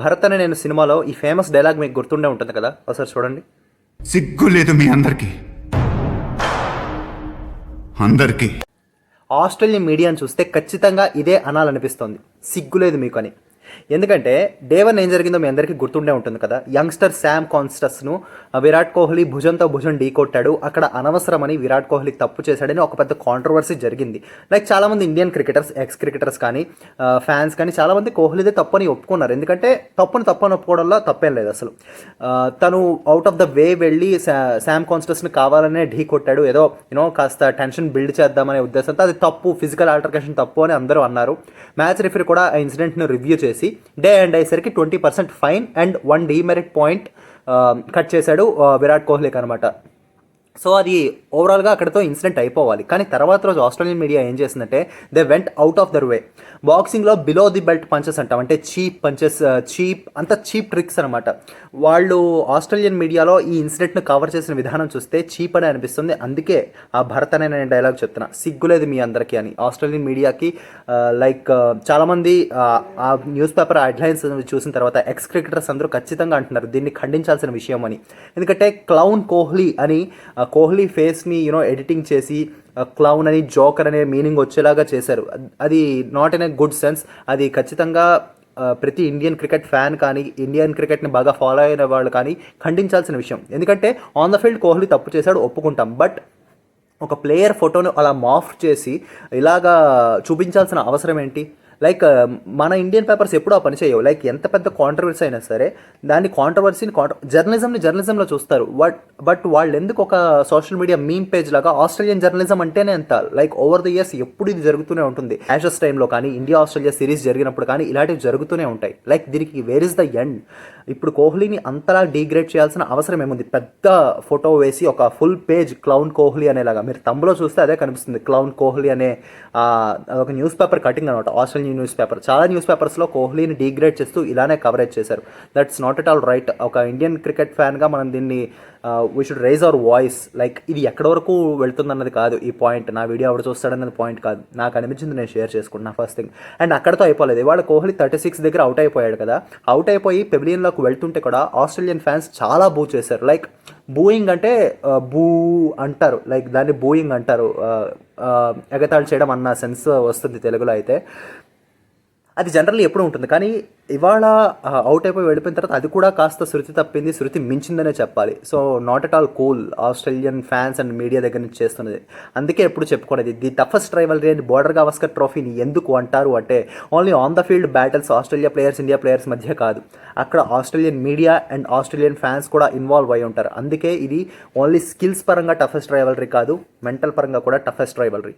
భరత్ అనే నేను సినిమాలో ఈ ఫేమస్ డైలాగ్ మీకు గుర్తుండే ఉంటుంది కదా? ఒకసారి చూడండి. సిగ్గు లేదు మీ అందరికీ. అందరికీ. ఆస్ట్రేలియన్ మీడియాని చూస్తే ఖచ్చితంగా ఇదే అనాలనిపిస్తోంది. సిగ్గులేదు మీకు అని ఎందుకంటే డే వన్ ఏం జరిగిందో మీ అందరికీ గుర్తుండే ఉంటుంది కదా. యంగ్స్టర్ శామ్ కాన్స్టస్ను విరాట్ కోహ్లీ భుజంతో భుజం ఢీ కొట్టాడు అక్కడ అనవసరమని విరాట్ కోహ్లీ తప్పు చేశాడని ఒక పెద్ద కాంట్రవర్సీ జరిగింది. లైక్ చాలామంది ఇండియన్ క్రికెటర్స్ ఎక్స్ క్రికెటర్స్ కానీ ఫ్యాన్స్ కానీ చాలామంది కోహ్లీదే తప్పని ఒప్పుకున్నారు. ఎందుకంటే తప్పుని తప్పని ఒప్పుకోవడంలో తప్పేం లేదు అసలు. తను అవుట్ ఆఫ్ ద వే వెళ్ళి శామ్ కాన్స్టస్ని కావాలనే ఢీ కొట్టాడు ఏదో యూనో కాస్త టెన్షన్ బిల్డ్ చేద్దామనే ఉద్దేశంతో అది తప్పు ఫిజికల్ ఆల్టర్కేషన్ తప్పు అని అందరూ అన్నారు. మ్యాచ్ రిఫరీ కూడా ఆ ఇన్సిడెంట్ను రివ్యూ చేశారు. చేసి డే అండ్ అయ్యేసరికి twenty percent fine and one demerit point cut చేశాడు uh, విరాట్ కోహ్లీకి అనమాట సో అది ఓవరాల్గా అక్కడతో ఇన్సిడెంట్ అయిపోవాలి. కానీ తర్వాత రోజు ఆస్ట్రేలియన్ మీడియా ఏం చేసిందంటే they went out of their way బాక్సింగ్లో below the belt punches అంటాం. అంటే చీప్ పంచెస్ చీప్ అంత చీప్ ట్రిక్స్ అనమాట వాళ్ళు ఆస్ట్రేలియన్ మీడియాలో ఈ ఇన్సిడెంట్ను కవర్ చేసిన విధానం చూస్తే చీప్ అని అనిపిస్తుంది. అందుకే ఆ భరత్ అనే నేను డైలాగ్ చెప్తున్నా. సిగ్గులేదు మీ అందరికీ అని. ఆస్ట్రేలియన్ మీడియాకి uh, లైక్ uh, చాలామంది uh, ఆ, న్యూస్ పేపర్ హెడ్లైన్స్ చూసిన తర్వాత ఎక్స్ క్రికెటర్స్ అందరూ ఖచ్చితంగా అంటున్నారు దీన్ని ఖండించాల్సిన విషయం అని. ఎందుకంటే క్లౌన్ కోహ్లీ అని కోహ్లీ ఫేస్ని యూనో ఎడిటింగ్ చేసి క్లౌన్ అని జోకర్ అనే మీనింగ్ వచ్చేలాగా చేశారు. అది not in a good sense అది ఖచ్చితంగా ప్రతి ఇండియన్ క్రికెట్ ఫ్యాన్ కానీ ఇండియన్ క్రికెట్ని బాగా ఫాలో అయిన వాళ్ళు కానీ ఖండించాల్సిన విషయం. ఎందుకంటే ఆన్ ద ఫీల్డ్ కోహ్లీ తప్పు చేశాడు ఒప్పుకుంటాం. బట్ ఒక ప్లేయర్ ఫోటోను అలా మాఫ్ చేసి ఇలాగా చూపించాల్సిన అవసరం ఏంటి? లైక్ uh, మన ఇండియన్ పేపర్స్ ఎప్పుడూ ఆ పని చేయవు. లైక్ ఎంత పెద్ద కాంట్రవర్సీ అయినా సరే దాన్ని కాంట్రవర్సీని కాంట్ర జర్నలిజంని జర్నలిజంలో చూస్తారు. బట్ బట్ వాళ్ళు ఎందుకు ఒక సోషల్ మీడియా మీమ్ పేజ్ లాగా ఆస్ట్రేలియన్ జర్నలిజం అంటేనే అంత లైక్ ఓవర్ ద ఇయర్స్ ఎప్పుడు ఇది జరుగుతూనే ఉంటుంది. యాషస్ టైంలో కానీ ఇండియా ఆస్ట్రేలియా సిరీస్ జరిగినప్పుడు కానీ ఇలాంటివి జరుగుతూనే ఉంటాయి. లైక్ దీనికి వేర్ ఇస్ ద ఎండ్ ఇప్పుడు కోహ్లీని అంతలా డీగ్రేడ్ చేయాల్సిన అవసరం ఏముంది? పెద్ద ఫోటో వేసి ఒక ఫుల్ పేజ్ క్లౌన్ కోహ్లీ అనేలాగా. మీరు తమ్ములో చూస్తే అదే కనిపిస్తుంది. క్లౌన్ కోహ్లీ అనే ఒక న్యూస్ పేపర్ కటింగ్ అనమాట. Australian news paper. చాలా న్యూస్ పేపర్స్లో కోహ్లీని డీగ్రేడ్ చేస్తూ ఇలానే కవరేజ్ చేశారు. That's not at all right ఒక ఇండియన్ క్రికెట్ ఫ్యాన్గా మనం దీన్ని we should raise our voice like ఇది ఎక్కడి వరకు వెళ్తుందన్నది కాదు ఈ పాయింట్ నా వీడియో ఎవడు చూస్తాడన్నది పాయింట్ కాదు. నాకు అనిపించింది నేను షేర్ చేసుకుంటున్నా ఫస్ట్ థింగ్ అండ్ అక్కడతో అయిపోలేదు. ఇవాళ కోహ్లీ థర్టీ సిక్స్ దగ్గర అవుట్ అయిపోయాడు కదా. అవుట్ అయిపోయి పెవిలియన్లోకి వెళ్తుంటే కూడా ఆస్ట్రేలియన్ ఫ్యాన్స్ చాలా బూ చేశారు. లైక్ బూయింగ్ అంటే బూ అంటారు. లైక్ దాన్ని బూయింగ్ అంటారు. ఆ, ఎగతాళి చేయడం అన్న సెన్స్ వస్తుంది తెలుగులో అయితే. అది జనరల్లీ ఎప్పుడు ఉంటుంది. కానీ ఇవాళ అవుట్ అయిపోయి వెళ్ళిపోయిన తర్వాత అది కూడా కాస్త శృతి తప్పింది శృతి మించిందనే చెప్పాలి. So not at all cool Australian fans and media దగ్గర నుంచి చేస్తున్నది. అందుకే ఎప్పుడు చెప్పుకోలేదు. The toughest rival and Border Gavaskar ట్రోఫీని ఎందుకు అంటారు అంటే only on the field battles Australia players India players మధ్య కాదు. అక్కడ Australian media and Australian fans కూడా ఇన్వాల్వ్ అయి ఉంటారు. అందుకే ఇది ఓన్లీ స్కిల్స్ పరంగా టఫెస్ట్ రైవలరీ కాదు మెంటల్ పరంగా కూడా టఫెస్ట్ రైవలరీ